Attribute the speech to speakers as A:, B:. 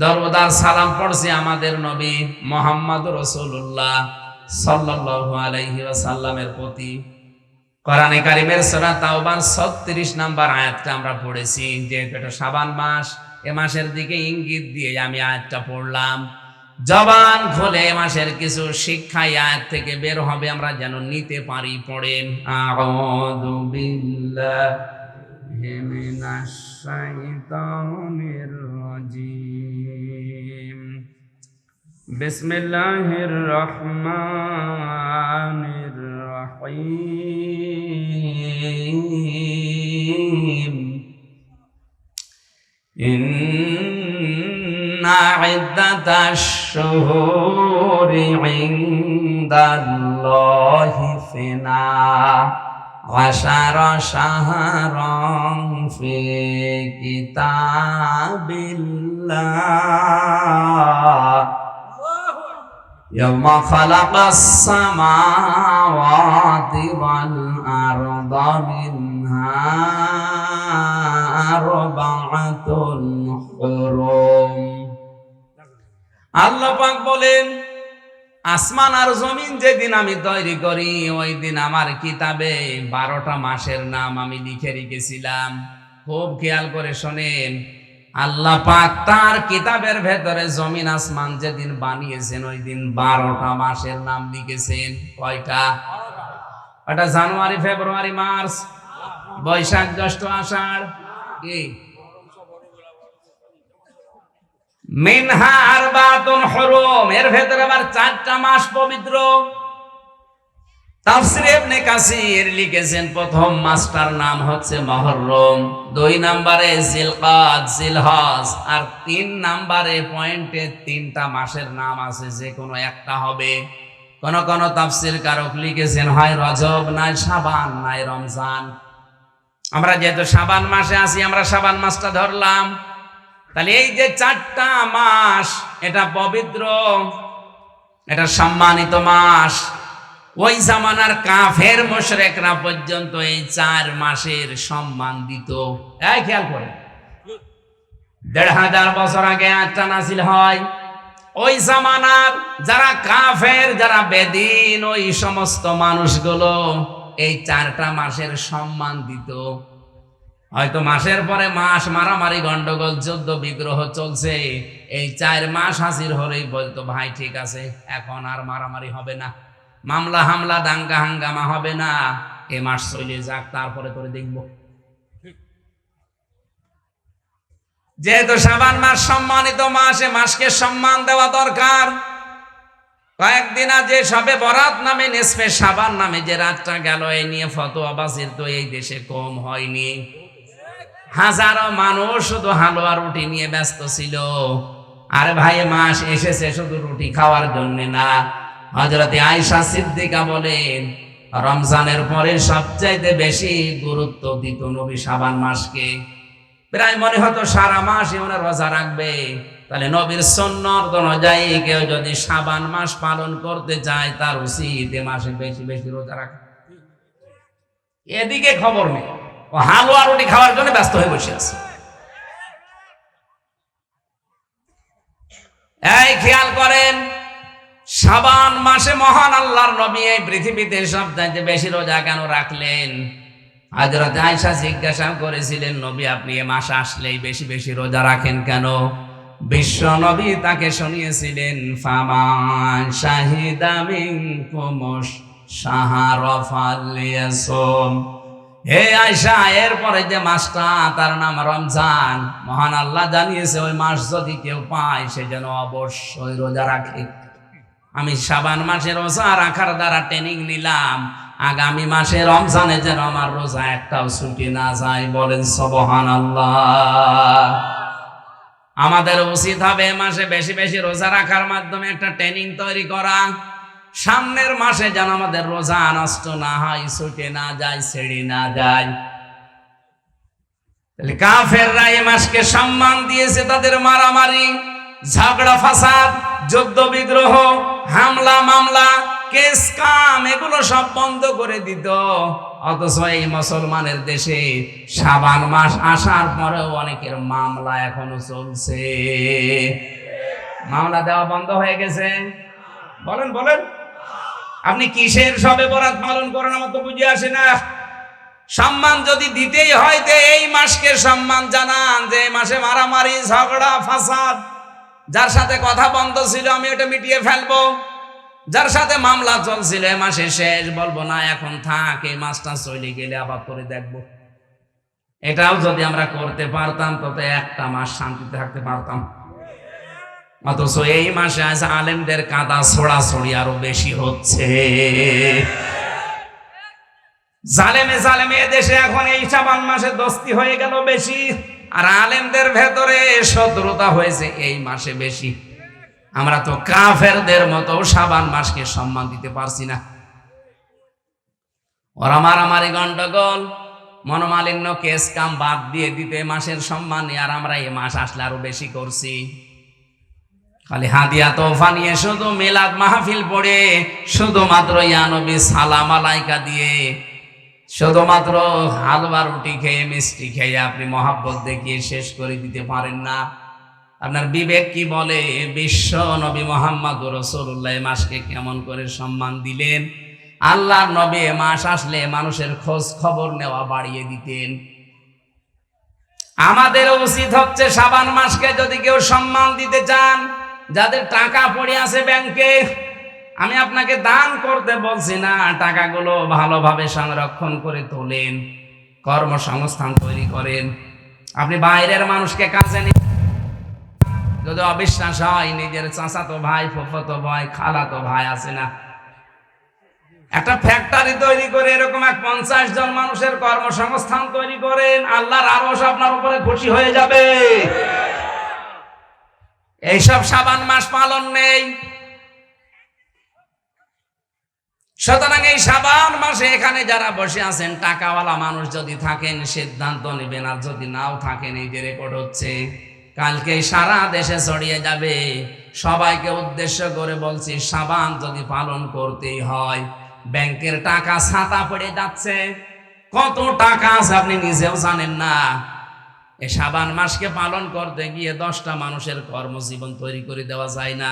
A: দরবদার সালাম পড়ছি আমাদের নবী মোহাম্মদ রসুল্লাহ ওয়াসাল্লামের প্রতি। কোরআনে কারিমের সূরা তাওবার 36 নাম্বার আয়াতটা আমরা পড়েছি। যেহেতু এটা শাবান মাস, এ মাসের দিকে ইঙ্গিত দিয়ে আমি আয়াতটা পড়লাম। জবান খুলে এ মাসের কিছু শিক্ষা আয়াত থেকে বের হবে, আমরা যেন নিতে পারি, পড়েন। আউযু বিল্লাহি بسم الله الرحمن الرحيم. إن عدة الشهور عند الله فينا عشر شهرا في كتاب الله. يوم خلق السماوات والأرض منها أربعة حرم আল্লাহ পাক বলেন আসমান আর জমিন যেদিন আমি তৈরি করি ওই দিন আমার কিতাবে বারোটা মাসের নাম আমি লিখে রেখেছিলাম খুব খেয়াল করে শোনেন আল্লাহ পাক তার কিতাবের ভেতরে জমিন আসমান যেদিন বানিয়েছেন ওই দিন বারোটা মাসের নাম লিখেছেন। কয়টা? ওটা জানুয়ারি, ফেব্রুয়ারি, মার্চ, বৈশাখ, জ্যৈষ্ঠ, আষাঢ়, কি? মিনহা আরবাতুন হুরুম। এর ভেতরে আবার চারটা মাস পবিত্র। তাফসির ইবনে প্রথম মাসটার নাম হচ্ছে দুই আর তিন তিনটা মাসের নাম আছে, যে কোনো একটা হবে। কোন কোন কারক লিখেছেন, হয় রজব, নাই শাবান, নাই রমজান। আমরা যেহেতু শাবান মাসে আছি, আমরা শাবান মাসটা ধরলাম। তাহলে এই যে চারটা মাস, এটা পবিত্র, এটা সম্মানিত মাস ওই জামানার কাফের মোশরেকরা পর্যন্ত এই চার মাসের সম্মান দিত। এই খেয়াল করে। দেড় হাজার বছর আগে আটটা নাসিল হয়। ওই জামানার যারা কাফের, যারা বেদিন, ওই সমস্ত মানুষগুলো এই চারটা মাসের সম্মান দিত। হয়তো মাসের পরে মাস মারামারি, গন্ডগোল, যুদ্ধ, বিগ্রহ চলছে। এই চার মাস হাজির হলেই বলতো, ভাই, ঠিক আছে, এখন আর মারামারি হবে না। মামলা হামলা দাঙ্গা হাঙ্গামা হবে না। এ মাস চলে যাক, তারপরে করে দেখব। যেহেতু সাবান মাস সম্মানিত মাস, এ মাসকে সম্মান দেওয়া দরকার। কয়েকদিন আগে সবে বরাত নামে নেসপে সাবান নামে যে রাতটা গেল, এ নিয়ে ফতোয়া বাসির তো এই দেশে কম হয়নি। হাজারো মানুষ শুধু হালুয়া রুটি নিয়ে ব্যস্ত ছিল। আরে ভাই মাস এসেছে শুধু রুটি খাওয়ার জন্য না। হজরতে আয়সা সিদ্দিকা বলেন, রমজানের পরে সবচাইতে বেশি গুরুত্ব দিত নবী সাবান মাসকে। প্রায় মনে হতো সারা মাস ওনার রোজা রাখবে। তাহলে নবীর সন্ন্যত অনুযায়ী কেউ যদি সাবান মাস পালন করতে চায়, তার উচিত এ মাসে বেশি বেশি রোজা রাখা। এদিকে খবর নেই। ও হালুয়া রুটি খাওয়ার জন্য ব্যস্ত হয়ে বসে আছে। এই খেয়াল করেন সাবান মাসে মহান আল্লাহর নবী এই পৃথিবীতে সবচাইতে বেশি রোজা কেন রাখলেন? হাজরত আয়সা জিজ্ঞাসা করেছিলেন, নবী, আপনি এ মাস আসলেই বেশি বেশি রোজা রাখেন কেন? বিশ্ব নবী তাকে শুনিয়েছিলেন ফামান শাহিদা মিনকুমুশ শাহরফালিয়াসুম হে আয়সা এরপরে যে মাসটা, তার নাম রমজান। মহান আল্লাহ জানিয়েছে, ওই মাস যদি কেউ পায়, সে যেন অবশ্যই রোজা রাখে। আমি সাবান মাসে রোজা রাখার দ্বারা ট্রেনিং নিলাম। আগামী মাসে রমজানে যেন আমার রোজা একটাও ছুটি না যায়, বলেন সবহান আল্লাহ আমাদের উচিত হবে মাসে বেশি বেশি রোজা রাখার মাধ্যমে একটা ট্রেনিং তৈরি করা। সামনের মাসে যেন আমাদের রোজা নষ্ট না হয়, ছুটে না যায়, ছেড়ে না যায়। কাফেররা এ মাসকে সম্মান দিয়েছে তাদের মারামারি, ঝগড়া, ফাসাদ, যুদ্ধ, বিগ্রহ হামলা, মামলা, কেস, কাম, এগুলো সব বন্ধ করে দিত। অথচ এই মুসলমানের দেশে সাবান মাস আসার পরেও অনেকের মামলা এখনও চলছে। মামলা দেওয়া বন্ধ হয়ে গেছে। বলেন বলেন। আপনি কিসের সবে বরাত পালন করেন আমার তো বুঝে আসে না। সম্মান যদি দিতেই হয়, তো এই মাসকে সম্মান জানান যে মাসে মারামারি, ঝগড়া, ফাসাদ যার সাথে কথা বন্ধ ছিল, আমি এটা মিটিয়ে ফেলব। যার সাথে মামলা চলছিল, এ মাসে শেষ, বলব, না, এখন থাক, এই মাসটা চলে গেলে আবার করে দেখব। এটাও যদি আমরা করতে পারতাম তত একটা মাস শান্তিতে থাকতে পারতাম। অথচ এই মাসে আজ আলেমদের কাদা ছড়াছড়ি আরও বেশি হচ্ছে। জালেমে জালেমে দেশে এখন এই সাবান মাসে দস্তি হয়ে গেল বেশি। আর আলেমদের ভেতরে শত্রুতা হয়েছে এই মাসে বেশি। আমরা তো কাফেরদের মতো সাবান মাসকে সম্মান দিতে পারছি না। ওরা মারামারি গন্ডগোল, মনোমালিন্য কেস কাম বাদ দিয়ে দিতে মাসের সম্মান আর আমরা এই মাস আসলে আরও বেশি করছি। খালি হাদিয়া তোফা নিয়ে শুধু মিলাদ মাহফিল পড়ে, শুধুমাত্র ইয়ানবী সালাম আলাইকা দিয়ে শুধুমাত্র হালুয়া রুটি খেয়ে মিষ্টি খেয়ে আপনি মহাব্বত দেখিয়ে শেষ করে দিতে পারেন না। আপনার বিবেক কি বলে? বিশ্ব নবী মোহাম্মদ রসুল্লাহ মাসকে কেমন করে সম্মান দিলেন? আল্লাহর নবী মাস আসলে মানুষের খোঁজ খবর নেওয়া বাড়িয়ে দিতেন। আমাদের উচিত হচ্ছে সাবান মাসকে যদি কেউ সম্মান দিতে চান, যাদের টাকা পড়ে আছে ব্যাংকে আমি আপনাকে দান করতে বলছি না, টাকাগুলো ভালোভাবে সংরক্ষণ করে তোলেন, কর্মসংস্থান তৈরি করেন। আপনি বাইরের মানুষকে কাছে নিয়ে যদি অবিশ্বাস হয়, নিজের চাচাতো ভাই, ফুফতো ভাই, খালাতো ভাই আছে না। একটা ফ্যাক্টরি তৈরি করে এরকম এক পঞ্চাশ জন মানুষের কর্মসংস্থান তৈরি করেন, আল্লাহর আরও আপনার উপরে খুশি হয়ে যাবে। এইসব সাবান মাস পালন নেই। সুতরাং এই সাবান মাসে এখানে যারা বসে আছেন, টাকাওয়ালা মানুষ যদি থাকেন, সিদ্ধান্ত নেবেন। আর যদি নাও থাকেন, এই যে রেকর্ড হচ্ছে কালকে সারা দেশে ছড়িয়ে যাবে। সবাইকে উদ্দেশ্য করে বলছি, সাবান যদি পালন করতেই হয়, ব্যাংকের টাকা ছাতা পড়ে যাচ্ছে। কত টাকা আছে আপনি নিজেও জানেন না। এই সাবান মাসকে পালন করতে গিয়ে দশটা মানুষের কর্মজীবন তৈরি করে দেওয়া যায় না।